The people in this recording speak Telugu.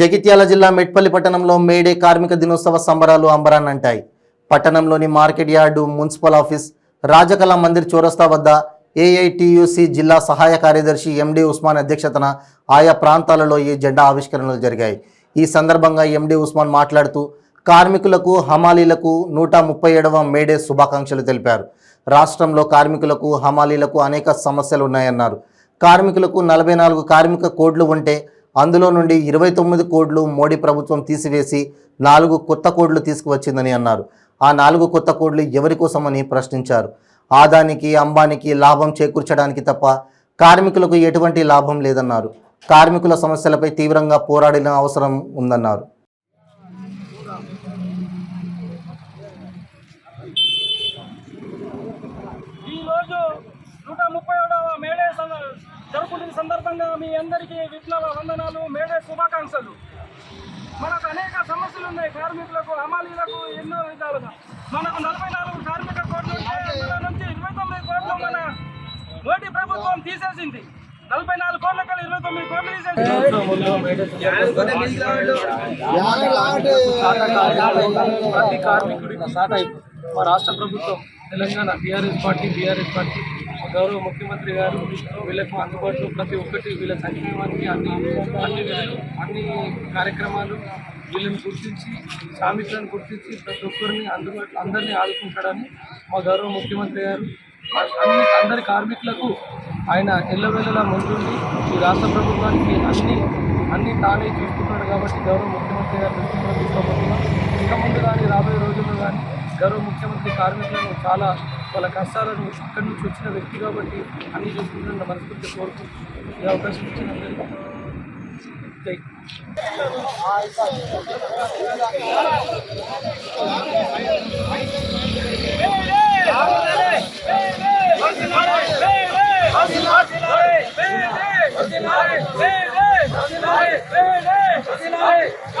జగిత్యాల జిల్లా మెట్పల్లి పట్టణంలో మేడే కార్మిక దినోత్సవ సంబరాలు అంబరాన్నంటాయి. పట్టణంలోని market yard municipal office Rajakala Mandir చౌరస్తా వద్ద ఏఐటియుసి జిల్లా సహాయ కార్యదర్శి ఎండి ఉస్మాన్ అధ్యక్షతన ఆయా ప్రాంతాలలో ఈ జెండా ఆవిష్కరణలు జరిగాయి. ఈ సందర్భంగా ఎండి ఉస్మాన్ మాట్లాడుతూ కార్మికులకు హమాలీలకు నూట ముప్పై ఏడవ మేడే శుభాకాంక్షలు తెలిపారు. రాష్ట్రంలో కార్మికులకు హమాలీలకు అనేక సమస్యలు ఉన్నాయన్నారు. కార్మికులకు నలభై నాలుగు కార్మిక కోడ్లు ఉంటే అందులో నుండి ఇరవై తొమ్మిది కోడ్లు మోడీ ప్రభుత్వం తీసివేసి నాలుగు కొత్త కోడ్లు తీసుకువచ్చిందని అన్నారు. ఆ నాలుగు కొత్త కోడ్లు ఎవరి కోసమని ప్రశ్నించారు. ఆదానికి అంబానికి లాభం చేకూర్చడానికి తప్ప కార్మికులకు ఎటువంటి లాభం లేదన్నారు. కార్మికుల సమస్యలపై తీవ్రంగా పోరాడిన అవసరం ఉందన్నారు ఈ రోజు నూట ముప్పై ఏడవ మేడే సం- జరుపుకుంటున్న సందర్భంగా మీ అందరికీ విప్లవ వందనాలు మేడే శుభాకాంక్షలు. మనకు అనేక సమస్యలు ఉన్నాయి. కార్మికులకు హమాలీలకు ఎన్నో విధాలుగా. మనకు నలభై నాలుగు కార్మిక కోట్లు నుంచి ఇరవై తొమ్మిది కోట్లు మన మోడీ ప్రభుత్వం తీసేసింది. నలభై నాలుగు కోట్ల కల్లా ఇరవై తొమ్మిది కోట్లు తీసేసింది. ప్రతి కార్మికుడికి మా రాష్ట్ర ప్రభుత్వం Telangana BRS party BRS party గౌరవ ముఖ్యమంత్రి గారు వీళ్ళకు అందుబాటులో ప్రతి ఒక్కటి వీళ్ళ సంక్షేమానికి అన్ని అన్ని వీళ్ళు అన్ని కార్యక్రమాలు వీళ్ళని గుర్తించి సామిత్రాన్ని గుర్తించి ప్రతి ఒక్కరిని అందుబాటులో అందరినీ ఆదుకుంటాడని మా గౌరవ ముఖ్యమంత్రి గారు అన్ని అందరి కార్మికులకు ఆయన ఎల్లవేళలా ముందుండి ఈ రాష్ట్ర ప్రభుత్వానికి అన్ని అన్ని తానే చూసుకుంటాడు కాబట్టి గౌరవ ముఖ్యమంత్రి గారు దృష్టిలో ఇంకా ముందు కానీ రాబోయే రోజుల్లో కానీ గౌరవ ముఖ్యమంత్రి కార్మికులను చాలా వాళ్ళ కష్టాలను ఇక్కడి నుంచి వచ్చిన వ్యక్తి కాబట్టి అన్ని చూసుకుంటున్న మనస్ఫూర్తి కోరుకుంటున్నాను ఈ అవకాశం ఇచ్చిన Hey!